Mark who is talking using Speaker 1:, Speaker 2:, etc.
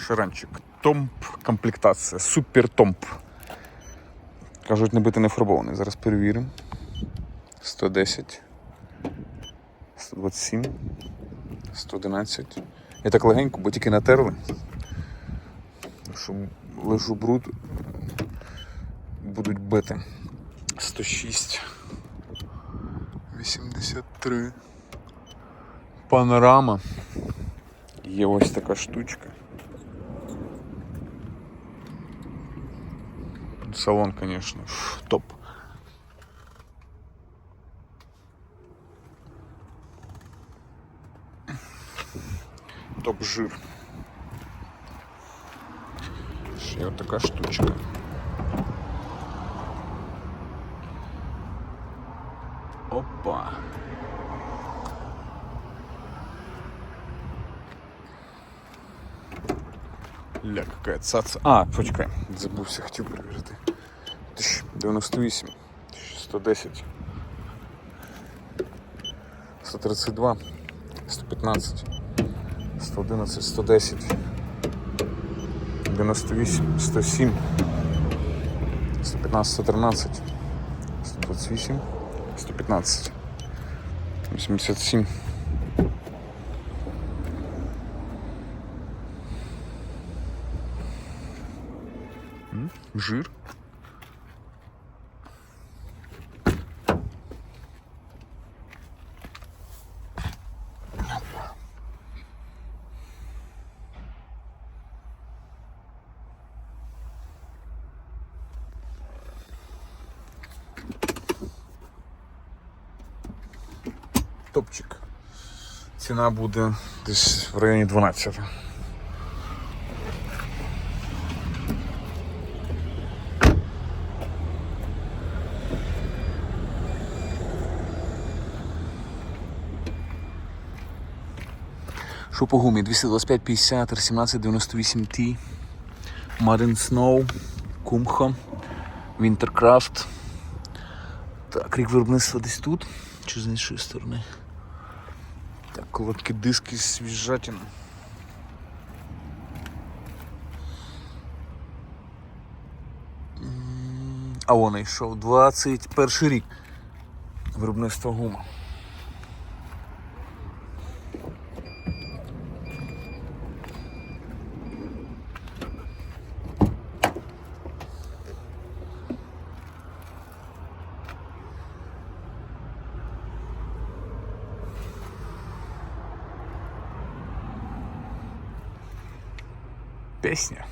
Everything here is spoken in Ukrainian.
Speaker 1: Шаранчик. Томп комплектація. Супер томп. Кажуть, не бити не фарбований. Зараз перевіримо. 110. 127. 111. Я так легенько, бо тільки натерли. Що лежу бруд. Будуть бити. 106. 83. Панорама. Є ось така штучка. салон, конечно, фу, топ. Топ-жир. и вот такая штучка. Опа. Ля, какая цаца. А, почекай, забувся, хотів перевірити. 98, 110, 132, 115, 111, 110, 98, 107, 115, 113, 128, 115, 87. Жир. Топчик. Ціна буде десь в районі 12. Що по гумі? 225 50 1798 T Madden Snow Kumho Wintercraft Так, рік виробництва десь тут чи з іншої сторони. Так, короткі диски свіжатина. М, А вон йшов 21 рік. Виробництво гума. Песня.